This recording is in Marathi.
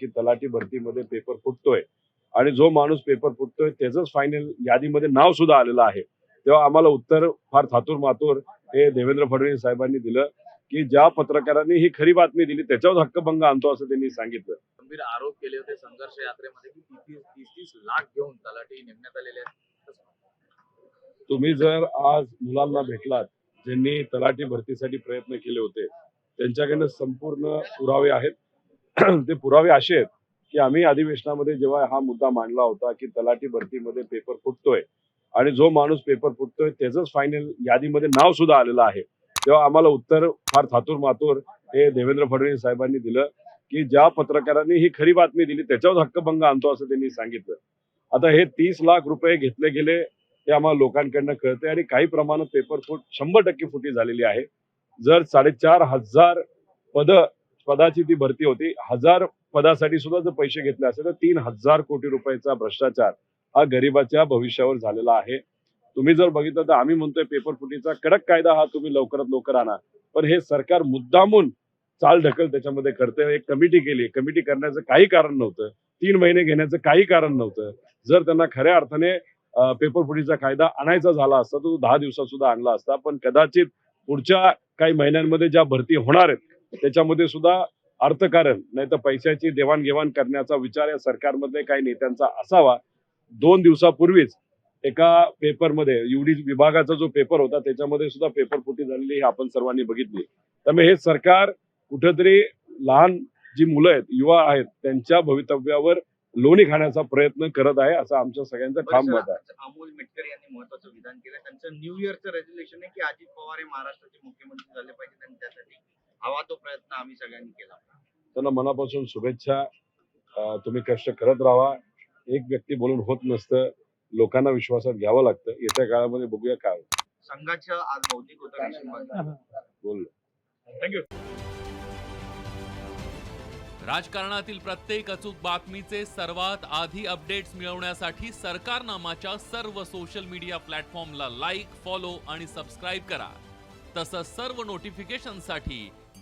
की तलाठी भरतीमध्ये पेपर फुटतोय. आणि जो माणूस पेपर फुटतोय त्याचंच फायनल यादीमध्ये नाव सुद्धा आलेलं आहे. तेव्हा आम्हाला उत्तर फार थातूर मातूर हे देवेंद्र फडणवीस साहेबांनी दिलं की ज्या पत्रकारांनी ही खरी बातमी दिली त्याच्यावर हक्कभंग आणतो असं त्यांनी सांगितलं. गंभीर आरोप केले होते संघर्ष यात्रेमध्ये की तीस तीस तीस लाख घेऊन तलाठी नेमण्यात आलेले आहेत. तुम्ही जर आज मुलांना भेटलात ज्यांनी तलाठी भरतीसाठी प्रयत्न केले होते त्यांच्याकडनं संपूर्ण पुरावे आहेत? ते पुरावे असे आहेत की आम्ही अधिवेशनामध्ये जेव्हा हा मुद्दा मांडला होता की तलाठी भरतीमध्ये पेपर फुटतोय आणि जो माणूस पेपर फुटतोय त्याचंच फायनल यादीमध्ये नाव सुद्धा आलेलं आहे. तेव्हा आम्हाला उत्तर फार थातूर मातूर हे देवेंद्र फडणवीस साहेबांनी दिलं की ज्या पत्रकारांनी ही खरी बातमी दिली त्याच्यावर हक्कभंग आणतो असं त्यांनी सांगितलं. आता हे तीस लाख रुपये घेतले गेले ते आम्हाला लोकांकडनं कळते आणि काही प्रमाणात पेपर फूट शंभर टक्के फुटी झालेली आहे. जर साडेचार हजार पद पदाची ती भरती होती. हजार पदासाठी सुद्धा जर पैसे घेतले असेल तर तीन हजार कोटी रुपयाचा भ्रष्टाचार हा गरिबाच्या भविष्यावर झालेला आहे. तुम्ही जर बघितलं तर आम्ही म्हणतोय पेपर फुटीचा कडक कायदा हा तुम्ही लवकरात लवकर आणा. पण हे सरकार मुद्दामून चाल ढकल त्याच्यामध्ये करते एक कमिटी केली. कमिटी करण्याचं काही कारण नव्हतं. तीन महिने घेण्याचं काही कारण नव्हतं. जर त्यांना खऱ्या अर्थाने पेपर फुटीचा कायदा आणायचा झाला असता तो दहा दिवसात सुद्धा आणला असता. पण कदाचित पुढच्या काही महिन्यांमध्ये ज्या भरती होणार आहेत त्याच्यामध्ये सुद्धा अर्थकारण नाही तर पैशाची देवाणघेवाण करण्याचा विचार या सरकारमध्ये काही नेत्यांचा असावा. दोन दिवसापूर्वीच एका पेपरमध्ये युडी विभागाचा जो पेपर होता त्याच्यामध्ये सुद्धा पेपर फुटी झालेली ही आपण सर्वांनी बघितली. त्यामुळे हे सरकार कुठेतरी लहान जी मुलं आहेत युवा आहेत त्यांच्या भवितव्यावर लोणी खाण्याचा प्रयत्न करत आहे असं आमच्या सगळ्यांचं ठाम मत आहे. अमोल मिटकर यांनी महत्वाचं विधान केलं. त्यांचं न्यू इयरचं रेझोल्युशन आहे की अजित पवार हे महाराष्ट्राचे मुख्यमंत्री झाले पाहिजेत आणि त्यासाठी हवा तो प्रयत्न आम्ही सगळ्यांनी केला. त्यांना मनापासून शुभेच्छा. तुम्ही कष्ट करत राहा. एक व्यक्ती बोलून होत नसतं. लोकांना विश्वासात घ्यावं लागतं. येत्या काळामध्ये बघूया काय. संघाचं आज बौद्धिक होतं बोल थँक्यू राजकारणातील प्रत्येक अचूक बातमीचे सर्वात आधी अपडेट्स मिळवण्यासाठी सरकारनामाच्या सर्व सोशल मीडिया प्लॅटफॉर्मला लाईक फॉलो आणि सबस्क्राईब करा. तसंच सर्व नोटिफिकेशनसाठी